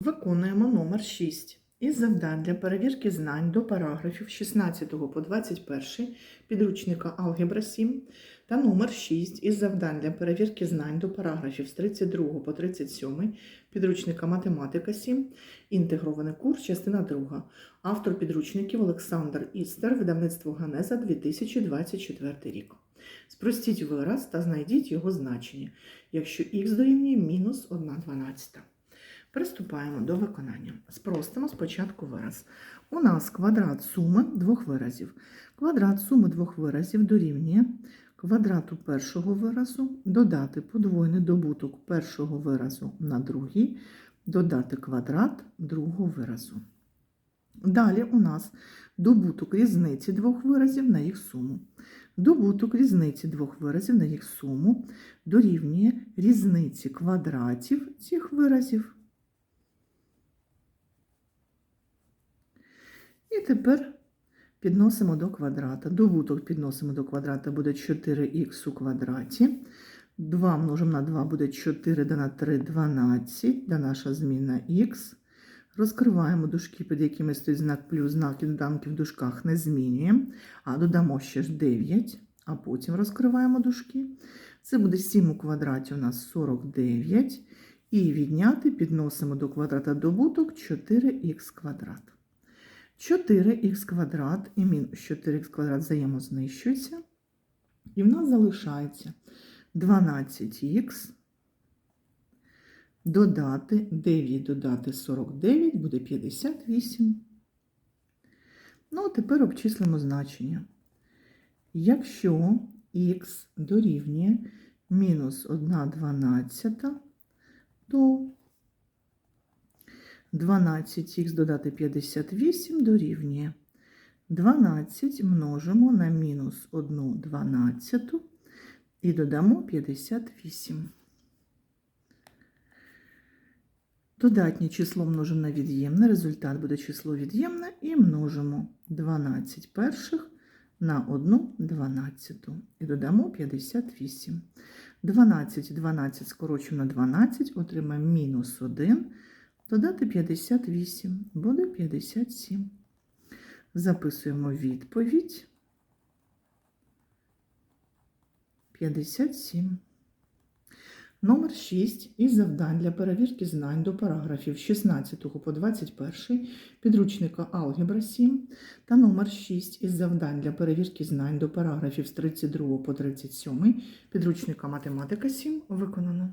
Виконуємо номер 6 із завдань для перевірки знань до параграфів 16 по 21 підручника Алгебра 7 та номер 6 із завдань для перевірки знань до параграфів з 32 по 37 підручника Математика 7, інтегрований курс, частина 2. Автор підручників Олександр Істер, видавництво Ганеза 2024 рік. Спростіть вираз та знайдіть його значення, якщо х дорівнює мінус 1 12. Приступаємо до виконання. Спростимо спочатку вираз. У нас квадрат суми двох виразів. Квадрат суми двох виразів дорівнює квадрату першого виразу, додати подвойний добуток першого виразу на другий, додати квадрат другого виразу. Далі у нас добуток різниці двох виразів на їх суму. Добуток різниці двох виразів на їх суму дорівнює різниці квадратів цих виразів. І тепер підносимо до квадрата. Добуток підносимо до квадрата буде 4х у квадраті. 2 множимо на 2 буде 4, да на 3 12, да наша зміна х. Розкриваємо дужки, під якими стоїть знак плюс, знаки доданки в дужках не змінюємо, а додамо ще ж 9, а потім розкриваємо дужки. Це буде 7 у квадраті у нас 49. І відняти підносимо до квадрата добуток 4х квадрат. 4х квадрат і мінус 4х квадрат взаємознищуються. І в нас залишається 12х додати 9 додати 49 буде 58. Ну, а тепер обчислимо значення. Якщо х дорівнює мінус 1 дванадцята, то 12х додати 58 дорівнює 12 множимо на мінус 1 дванадцяту і додамо 58. Додатнє число множимо на від'ємне, результат буде число від'ємне і множимо 12 перших на 1 дванадцяту і додамо 58. 12 12 скорочуємо на 12, отримаємо мінус 1, додати 58, буде 57. Записуємо відповідь 57. Номер 6 із завдань для перевірки знань до параграфів 16 по 21 підручника Алгебра 7 та номер 6 із завдань для перевірки знань до параграфів з 32 по 37 підручника Математика 7 виконано.